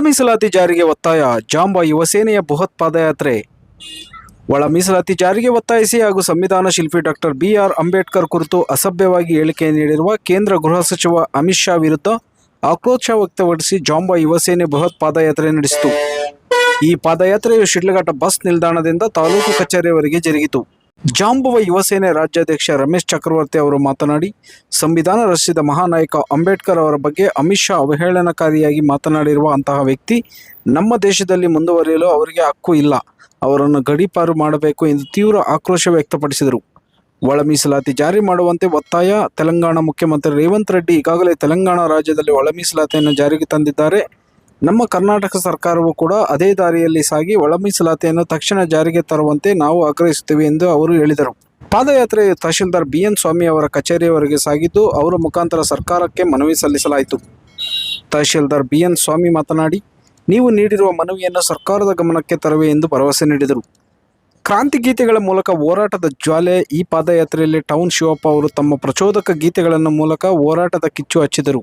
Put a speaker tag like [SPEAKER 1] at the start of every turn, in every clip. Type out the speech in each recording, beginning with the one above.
[SPEAKER 1] ಮೀಸಲಾತಿ ಜಾರಿಗೆ ಒತ್ತಾಯ. ಜಾಂಬಾ ಯುವಸೇನೆಯ ಬೃಹತ್ ಪಾದಯಾತ್ರೆ. ಒಳ ಮೀಸಲಾತಿ ಜಾರಿಗೆ ಒತ್ತಾಯಿಸಿ ಹಾಗೂ ಸಂವಿಧಾನ ಶಿಲ್ಪಿ ಡಾಕ್ಟರ್ ಬಿ ಆರ್ ಅಂಬೇಡ್ಕರ್ ಕುರಿತು ಅಸಭ್ಯವಾಗಿ ಹೇಳಿಕೆ ನೀಡಿರುವ ಕೇಂದ್ರ ಗೃಹ ಸಚಿವ ಅಮಿತ್ ಶಾ ವಿರುದ್ಧ ಆಕ್ರೋಶ ವ್ಯಕ್ತಪಡಿಸಿ ಜಾಂಬಾ ಯುವಸೇನೆ ಬೃಹತ್ ಪಾದಯಾತ್ರೆ ನಡೆಸಿತು. ಈ ಪಾದಯಾತ್ರೆಯು ಶಿಡ್ಲಘಟ್ಟ ಬಸ್ ನಿಲ್ದಾಣದಿಂದ ತಾಲೂಕು ಕಚೇರಿಯವರೆಗೆ ಜರುಗಿತು. ಜಾಂಬುವ ಯುವಸೇನೆ ರಾಜ್ಯಾಧ್ಯಕ್ಷ ರಮೇಶ್ ಚಕ್ರವರ್ತಿ ಅವರು ಮಾತನಾಡಿ, ಸಂವಿಧಾನ ರಚಿಸಿದ ಮಹಾನಾಯಕ ಅಂಬೇಡ್ಕರ್ ಅವರ ಬಗ್ಗೆ ಅಮಿತ್ ಶಾ ಅವಹೇಳನಕಾರಿಯಾಗಿ ಮಾತನಾಡಿರುವ ಅಂತಹ ವ್ಯಕ್ತಿ ನಮ್ಮ ದೇಶದಲ್ಲಿ ಮುಂದುವರಿಯಲು ಅವರಿಗೆ ಹಕ್ಕು ಇಲ್ಲ. ಅವರನ್ನು ಗಡೀಪಾರು ಮಾಡಬೇಕು ಎಂದು ತೀವ್ರ ಆಕ್ರೋಶ ವ್ಯಕ್ತಪಡಿಸಿದರು. ಒಳ ಮೀಸಲಾತಿ ಜಾರಿ ಮಾಡುವಂತೆ ಒತ್ತಾಯ, ತೆಲಂಗಾಣ ಮುಖ್ಯಮಂತ್ರಿ ರೇವಂತ್ ರೆಡ್ಡಿ ಈಗಾಗಲೇ ತೆಲಂಗಾಣ ರಾಜ್ಯದಲ್ಲಿ ಒಳ ಮೀಸಲಾತಿಯನ್ನು ಜಾರಿಗೆ ತಂದಿದ್ದಾರೆ. ನಮ್ಮ ಕರ್ನಾಟಕ ಸರ್ಕಾರವು ಕೂಡ ಅದೇ ದಾರಿಯಲ್ಲಿ ಸಾಗಿ ಒಳ ಮೀಸಲಾತಿಯನ್ನು ತಕ್ಷಣ ಜಾರಿಗೆ ತರುವಂತೆ ನಾವು ಆಗ್ರಹಿಸುತ್ತೇವೆ ಎಂದು ಅವರು ಹೇಳಿದರು. ಪಾದಯಾತ್ರೆ ತಹಶೀಲ್ದಾರ್ ಬಿ ಎನ್ ಸ್ವಾಮಿ ಅವರ ಕಚೇರಿಯವರೆಗೆ ಸಾಗಿದ್ದು, ಅವರ ಮುಖಾಂತರ ಸರ್ಕಾರಕ್ಕೆ ಮನವಿ ಸಲ್ಲಿಸಲಾಯಿತು. ತಹಶೀಲ್ದಾರ್ ಬಿ ಎನ್ ಸ್ವಾಮಿ ಮಾತನಾಡಿ, ನೀವು ನೀಡಿರುವ ಮನವಿಯನ್ನು ಸರ್ಕಾರದ ಗಮನಕ್ಕೆ ತರುವೆ ಎಂದು ಭರವಸೆ ನೀಡಿದರು. ಕ್ರಾಂತಿ ಗೀತೆಗಳ ಮೂಲಕ ಹೋರಾಟದ ಜ್ವಾಲೆ ಈ ಪಾದಯಾತ್ರೆಯಲ್ಲಿ ಟೌನ್ ಶಿವಪ್ಪ ಅವರು ತಮ್ಮ ಪ್ರಚೋದಕ ಗೀತೆಗಳನ್ನು ಮೂಲಕ ಹೋರಾಟದ ಕಿಚ್ಚು ಹಚ್ಚಿದರು.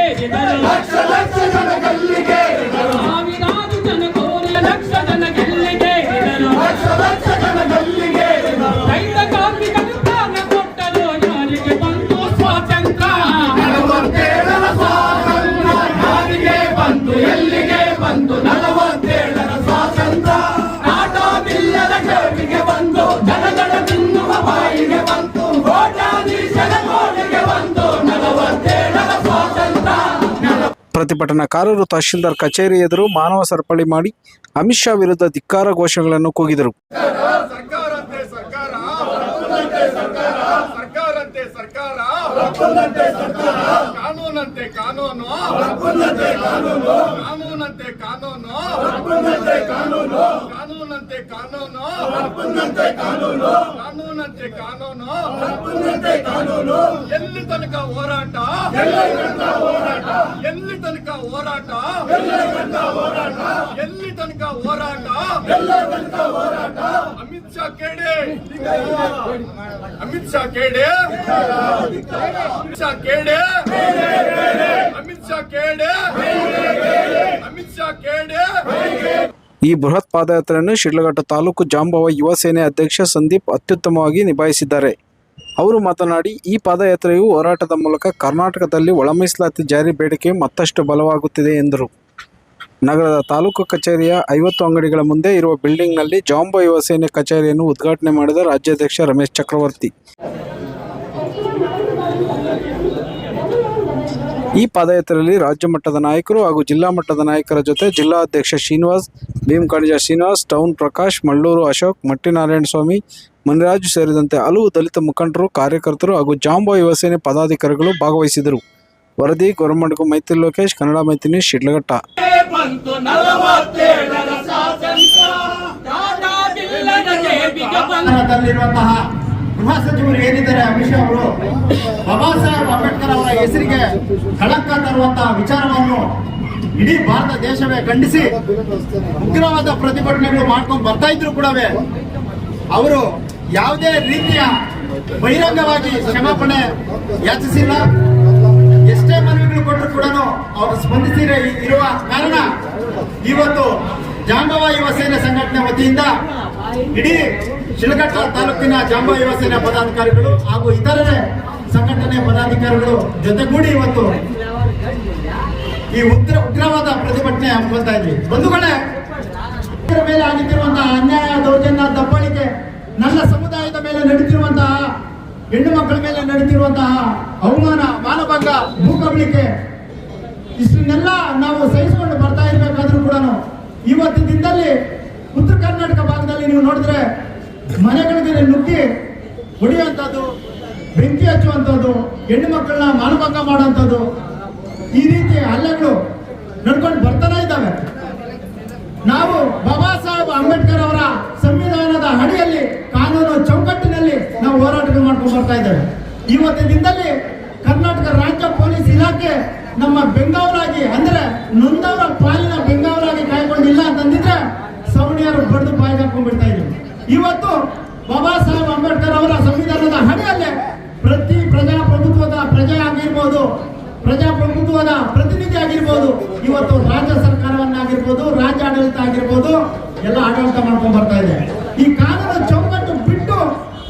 [SPEAKER 1] ಪ್ರತಿಭಟನಾಕಾರರು ತಹಶೀಲ್ದಾರ್ ಕಚೇರಿ ಎದುರು ಮಾನವ ಸರಪಳಿ ಮಾಡಿ ಅಮಿತ್ ಶಾ ವಿರುದ್ಧ ಧಿಕ್ಕಾರ ಘೋಷಗಳನ್ನು ಕೂಗಿದರು.
[SPEAKER 2] ಕಾನೂನಂತೆ ಕಾನೂನು ಕಾನೂನಂತೆ ಕಾನೂನು ಕಾನೂನಂತೆ ಕಾನೂನು ಕಾನೂನಂತೆ ಕಾನೂನು ಎಲ್ಲಿ ತನಕ ಹೋರಾಟ ಎಲ್ಲಿ ತನಕ ಹೋರಾಟ ಎಲ್ಲಿ ತನಕ ಹೋರಾಟ ಅಮಿತ್ ಶಾ ಕೇಳಿ ಅಮಿತ್ ಶಾ ಕೇಳಿ ಅಮಿತ್ ಶಾ ಕೇಳಿ ಅಮಿತ್ ಶಾ ಕೇಳಿ ಅಮಿತ್ ಶಾ ಕೇಳಿ
[SPEAKER 1] ಈ ಬೃಹತ್ ಪಾದಯಾತ್ರೆಯನ್ನು ಶಿಡ್ಲಘಟ್ಟ ತಾಲೂಕು ಜಾಂಬವ ಯುವ ಸೇನೆ ಅಧ್ಯಕ್ಷ ಸಂದೀಪ್ ಅತ್ಯುತ್ತಮವಾಗಿ ನಿಭಾಯಿಸಿದ್ದಾರೆ. ಅವರು ಮಾತನಾಡಿ, ಈ ಪಾದಯಾತ್ರೆಯು ಹೋರಾಟದ ಮೂಲಕ ಕರ್ನಾಟಕದಲ್ಲಿ ಒಳ ಮೀಸಲಾತಿ ಜಾರಿ ಬೇಡಿಕೆ ಮತ್ತಷ್ಟು ಬಲವಾಗುತ್ತಿದೆ ಎಂದರು. ನಗರದ ತಾಲೂಕು ಕಚೇರಿಯ ಐವತ್ತು ಅಂಗಡಿಗಳ ಮುಂದೆ ಇರುವ ಬಿಲ್ಡಿಂಗ್ನಲ್ಲಿ ಜಾಂಬೋ ಯುವ ಸೇನೆ ಕಚೇರಿಯನ್ನು ಉದ್ಘಾಟನೆ ಮಾಡಿದ ರಾಜ್ಯಾಧ್ಯಕ್ಷ ರಮೇಶ್ ಚಕ್ರವರ್ತಿ. ಈ ಪಾದಯಾತ್ರೆಯಲ್ಲಿ ರಾಜ್ಯ ಮಟ್ಟದ ನಾಯಕರು ಹಾಗೂ ಜಿಲ್ಲಾ ಮಟ್ಟದ ನಾಯಕರ ಜೊತೆ ಜಿಲ್ಲಾಧ್ಯಕ್ಷ ಶ್ರೀನಿವಾಸ್ ಭೀಮಕಣಿಜ ಶ್ರೀನಿವಾಸ್, ಟೌನ್ ಪ್ರಕಾಶ್, ಮಳ್ಳೂರು ಅಶೋಕ್, ಮಟ್ಟಿನಾರಾಯಣ ಸ್ವಾಮಿ, ಮನಿರಾಜು ಸೇರಿದಂತೆ ಹಲವು ದಲಿತ ಮುಖಂಡರು, ಕಾರ್ಯಕರ್ತರು ಹಾಗೂ ಜಾಂಬೋ ಯುವಸೇನೆ ಪದಾಧಿಕಾರಿಗಳು ಭಾಗವಹಿಸಿದರು. ವರದಿ, ಗೊರಮಂಡಗು, ಮೈತ್ರಿ ಲೋಕೇಶ್, ಕನ್ನಡ ಮೈತ್ರಿ ಶಿಡ್ಲಘಟ್ಟ.
[SPEAKER 3] ಬಂತು ನಲವತ್ತೇಳರ
[SPEAKER 4] ಸ್ವಾತಂತ್ರ್ಯದಲ್ಲಿರುವಂತಹ ಗೃಹ ಸಚಿವರು ಏನಿದ್ದಾರೆ ಅಮಿತ್ ಶಾ ಅವರು ಬಾಬಾ ಸಾಹೇಬ್ ಅಂಬೇಡ್ಕರ್ ಅವರ ಹೆಸರಿಗೆ ಕಳಂಕ ತರುವಂತಹ ವಿಚಾರವನ್ನು ಇಡೀ ಭಾರತ ದೇಶವೇ ಖಂಡಿಸಿ ಉಗ್ರವಾದ ಪ್ರತಿಭಟನೆಗಳು ಮಾಡ್ಕೊಂಡು ಬರ್ತಾ ಇದ್ರು ಕೂಡ ಅವರು ಯಾವುದೇ ರೀತಿಯ ಬಹಿರಂಗವಾಗಿ ಕ್ಷಮಾಪಣೆ ಯಾಚಿಸಿಲ್ಲ. ಅವರು ಸ್ಪಂದಿಸಿದ ಇರುವ ಕಾರಣ ಇವತ್ತು ಜಾಂಬವ ಯುವ ಸೇನೆ ಸಂಘಟನೆ ವತಿಯಿಂದ ಇಡೀ ಶಿಲಘಟ್ಟ ತಾಲೂಕಿನ ಜಾಂಬ ಯುವ ಸೇನೆ ಪದಾಧಿಕಾರಿಗಳು ಹಾಗೂ ಇತರರೇ ಸಂಘಟನೆ ಪದಾಧಿಕಾರಿಗಳು ಜೊತೆಗೂಡಿ ಇವತ್ತು ಈ ಉಗ್ರ ಉಗ್ರವಾದ ಪ್ರತಿಭಟನೆ ಹಮ್ಮಿಕೊಳ್ತಾ ಇದ್ವಿ ಬಂಧುಗಳೇ ಮೇಲೆ ಆಗುತ್ತಿರುವಂತಹ ಅನ್ಯಾಯ, ದೌರ್ಜನ್ಯ, ದಬ್ಬಾಳಿಕೆ, ನನ್ನ ಸಮುದಾಯದ ಮೇಲೆ ನಡೀತಿರುವಂತಹ ಹೆಣ್ಣು ಮಕ್ಕಳ ಮೇಲೆ ನಡೀತಿರುವಂತಹ ಅವಮಾನ, ಮಾನಭಂಗ ಭೂಕಬಳಿಕೆ ಇಷ್ಟನ್ನೆಲ್ಲ ನಾವು ಸಹಿಸಿಕೊಂಡು ಬರ್ತಾ ಇರಬೇಕಾದ್ರೂ ಕೂಡ ಇವತ್ತಿನ ದಿನದಲ್ಲಿ ಉತ್ತರ ಕರ್ನಾಟಕ ಭಾಗದಲ್ಲಿ ನೀವು ನೋಡಿದ್ರೆ ಮನೆಗಳಿಗೆ ನುಗ್ಗಿ ಹೊಡೆಯುವಂಥದ್ದು ಬೆಂಕಿ ಹಚ್ಚುವಂಥದ್ದು, ಹೆಣ್ಣು ಮಕ್ಕಳನ್ನ ಮಾನಭಂಗ ಮಾಡುವಂಥದ್ದು, ಈ ರೀತಿ ಹಲ್ಲೆಗಳು ನಡ್ಕೊಂಡು ಬರ್ತಾನೆ ಇದ್ದಾವೆ. ನಾವು ಬಾಬಾ ಸಾಹೇಬ್ ಅಂಬೇಡ್ಕರ್ ಅವರ ಸಂವಿಧಾನದ ಅಡಿಯಲ್ಲಿ, ಕಾನೂನು ಚೌಕಟ್ಟಿನಲ್ಲಿ ನಾವು ಹೋರಾಟಗಳು ಮಾಡ್ಕೊಂಡು ಬರ್ತಾ ಇದ್ದೇವೆ. ಇವತ್ತಿನ ದಿನದಲ್ಲಿ ಕರ್ನಾಟಕ ರಾಜ್ಯ ಪೊಲೀಸ್ ಇಲಾಖೆ ನಮ್ಮ ಬೆಂಗಾವಲಾಗಿ ಅಂದ್ರೆ ನೊಂದವರ ಪಾಲಿನ ಬೆಂಗಾವಲಾಗಿ ಕಾಯ್ಕೊಂಡಿಲ್ಲ ಅಂತಂದಿದ್ರೆ ಸವಣಿಯರು ಬಡ್ದು ಬಾಯಿಗೆ ಹಾಕೊಂಡ್ಬಿಡ್ತಾ ಇದ್ರು. ಇವತ್ತು ಬಾಬಾ ಸಾಹೇಬ್ ಅಂಬೇಡ್ಕರ್ ಅವರ ಸಂವಿಧಾನದ ಹಣೆಯಲ್ಲೇ ಪ್ರತಿ ಪ್ರಜಾಪ್ರಭುತ್ವದ ಪ್ರಜೆ ಆಗಿರ್ಬೋದು, ಪ್ರಜಾಪ್ರಭುತ್ವದ ಪ್ರತಿನಿಧಿ ಆಗಿರ್ಬೋದು, ಇವತ್ತು ರಾಜ್ಯ ಸರ್ಕಾರವನ್ನಾಗಿರ್ಬೋದು ರಾಜ್ಯ ಆಡಳಿತ ಆಗಿರ್ಬೋದು, ಎಲ್ಲ ಆಡಳಿತ ಮಾಡ್ಕೊಂಡು ಬರ್ತಾ ಇದೆ. ಈ ಕಾನೂನು ಚೌಕಟ್ಟು ಬಿಟ್ಟು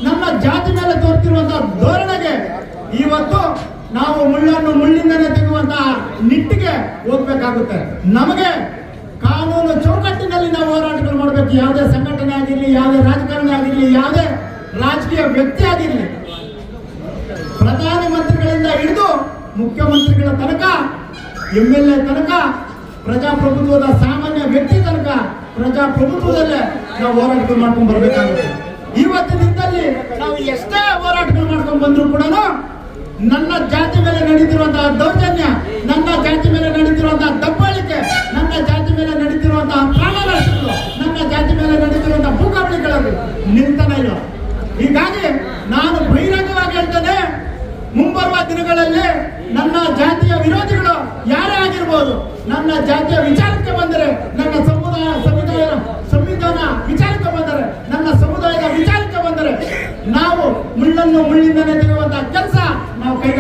[SPEAKER 4] ನಮ್ಮ ಜಾತಿ ಮೇಲೆ ತೋರ್ತಿರುವಂತಹ ಧೋರಣೆಗೆ ಇವತ್ತು ನಾವು ಮುಳ್ಳನ್ನು ಮುಳ್ಳಿಂದನೇ ನಿಟ್ಟಿಗೆ ಹೋಗ್ಬೇಕಾಗುತ್ತೆ ನಮಗೆ ಕಾನೂನು ಚೌಕಟ್ಟಿನಲ್ಲಿ ನಾವು ಹೋರಾಟಗಳು ಮಾಡಬೇಕು. ಯಾವುದೇ ಸಂಘಟನೆ ಆಗಿರಲಿ, ಯಾವುದೇ ರಾಜಕಾರಣಿ ಆಗಿರಲಿ, ಯಾವುದೇ ರಾಜಕೀಯ ವ್ಯಕ್ತಿ ಆಗಿರಲಿ, ಪ್ರಧಾನಮಂತ್ರಿಗಳಿಂದ ಹಿಡಿದು ಮುಖ್ಯಮಂತ್ರಿಗಳ ತನಕ ಎಂ ಎಲ್ ಎ ತನಕ, ಪ್ರಜಾಪ್ರಭುತ್ವದ ಸಾಮಾನ್ಯ ವ್ಯಕ್ತಿ ತನಕ ಪ್ರಜಾಪ್ರಭುತ್ವದಲ್ಲೇ ನಾವು ಹೋರಾಟಗಳು ಮಾಡ್ಕೊಂಡು ಬರಬೇಕಾಗುತ್ತೆ. ಇವತ್ತಿನ ದಿನದಲ್ಲಿ ನಾವು ಎಷ್ಟೇ ಹೋರಾಟಗಳು ಮಾಡ್ಕೊಂಡು ಬಂದ್ರು ಕೂಡ ನನ್ನ ಜಾತಿ ಮೇಲೆ ನಡೀತಿರುವಂತಹ ದೌರ್ಜನ್ಯ, ನನ್ನ ಜಾತಿ ಮೇಲೆ ನಡೀತಿರುವಂತಹ ದಬ್ಬಾಳಿಕೆ, ನನ್ನ ಜಾತಿ ಮೇಲೆ ನಡೀತಿರುವಂತಹ ಪ್ರಾಣನಾಶಗಳು ನನ್ನ ಜಾತಿ ಮೇಲೆ ನಡೀತಿರುವಂತಹ ಭೂಕಂಪನಿಗಳಲ್ಲಿ ನಿಲ್ತಾನೆ ಇಲ್ಲ. ಹೀಗಾಗಿ ನಾನು ಬಹಿರಂಗವಾಗಿ ಹೇಳ್ತೇನೆ, ಮುಂಬರುವ ದಿನಗಳಲ್ಲಿ ನನ್ನ ಜಾತಿಯ ವಿರೋಧಿಗಳು ಯಾರೇ ಆಗಿರ್ಬೋದು, ನನ್ನ ಜಾತಿಯ ವಿಚಾರಕ್ಕೆ ಬಂದರೆ, ನನ್ನ ಸಮುದಾಯ ಸಂವಿಧಾನ ಸಂವಿಧಾನ ವಿಚಾರಕ್ಕೆ ಬಂದರೆ, ನನ್ನ ಸಮುದಾಯದ ವಿಚಾರಕ್ಕೆ ಬಂದರೆ, ನಾವು ಮುಳ್ಳನ್ನು ಮುಳ್ಳಿಂದನೇ ತೆಗೆಯುವಂತಹ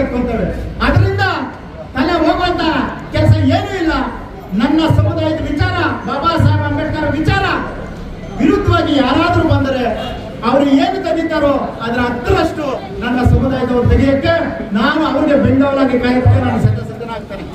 [SPEAKER 4] ಕೈಗೆತ್ಕೊಳ್ತೇವೆ ಅದರಿಂದ ತಲೆ ಹೋಗುವಂತ ಕೆಲಸ ಏನೂ ಇಲ್ಲ. ನನ್ನ ಸಮುದಾಯದ ವಿಚಾರ, ಬಾಬಾ ಸಾಹೇಬ್ ಅಂಬೇಡ್ಕರ್ ವಿಚಾರ. ವಿರುದ್ಧವಾಗಿ ಯಾರಾದರೂ ಬಂದರೆ ಅವರು ಏನು ತೆಗಿತಾರೋ ಅದರ ಹತ್ತರಷ್ಟು ನನ್ನ ಸಮುದಾಯದವರು ತೆಗೆಯಕ್ಕೆ ನಾನು ಅವರಿಗೆ ಬೆಂಗಾವಲಾಗಿ ಕಾಯಕ್ಕೆ ನಾನು ಸದಸ್ಯನಾಗ್ತೇನೆ.